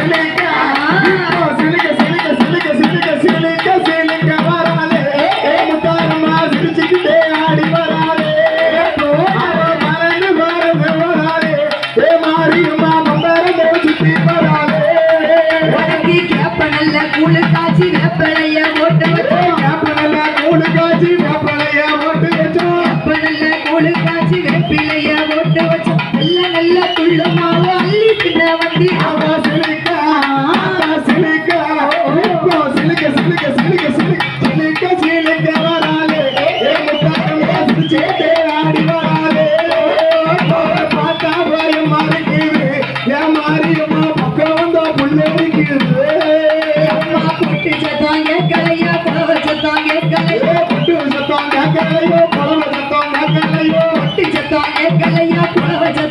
சிலிக்க இப்போ சிலிக்க சிலிக்க நல்ல துள்ளமாவா ஏக்கலையோ பட்டு செத்தான் ஏக்கலையோ புலவ செத்தான் ஏக்கலையோ வட்டி செத்தான் ஏக்கலையா புலவ செத்தான்